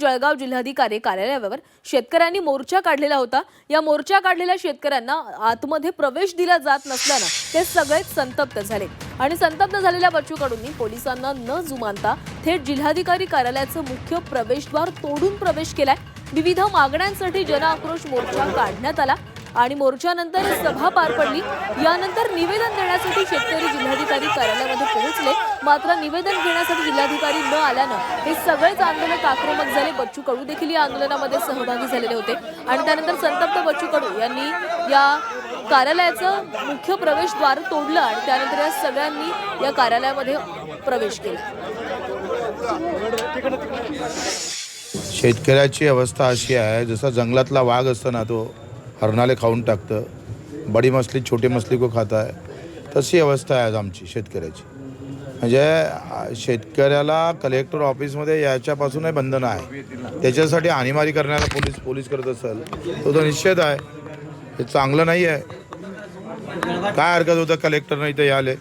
जळगाव जिल्हाधिकारी कार्यालयावर शेतकऱ्यांनी मोर्चा काढलेला होता. या मोर्चा काढलेल्या शेतकऱ्यांना आतमध्ये प्रवेश दिला जात नसल्यानं ते सगळेच संतप्त झाले. आणि संतप्त झालेल्या बच्चूकडूंनी पोलिसांना न जुमानता थेट जिल्हाधिकारी कार्यालयाचं मुख्य प्रवेशद्वार तोडून प्रवेश केलाय. विविध मागण्यांसाठी जनआक्रोश मोर्चा काढण्यात आला. आणि मोर्चानंतर सभा पार पडली. यानंतर निवेदन देण्यासाठी शेतकरी जिल्हाधिकारी कार्यालयामध्ये पोहोचले. मात्र निवेदन घेण्यासाठी जिल्हाधिकारी न आल्यानं हे सगळेच आंदोलक आक्रमक झाले. बच्चू कडू देखील या आंदोलनामध्ये सहभागी झालेले होते. आणि त्यानंतर संतप्त बच्चू कडू यांनी या कार्यालयाचं मुख्य प्रवेशद्वार तोडलं आणि त्यानंतर या सगळ्यांनी या कार्यालयामध्ये प्रवेश केला. शेतकऱ्याची अवस्था अशी आहे जसा जंगलातला वाघ असतो ना तो हरणाले खाऊन टाकतं. बडी मछली छोटी मछली को खाता आहे तशी अवस्था आहे आज आमची शेतकऱ्याची. म्हणजे शेतकऱ्याला कलेक्टर ऑफिसमध्ये याच्यापासूनही बंधन आहे. त्याच्यासाठी आणीमारी करण्याला पोलीस पोलीस करत असेल तो तर निश्चित आहे. हे चांगलं नाही आहे. काय हरकत होतं कलेक्टर नाही ते आले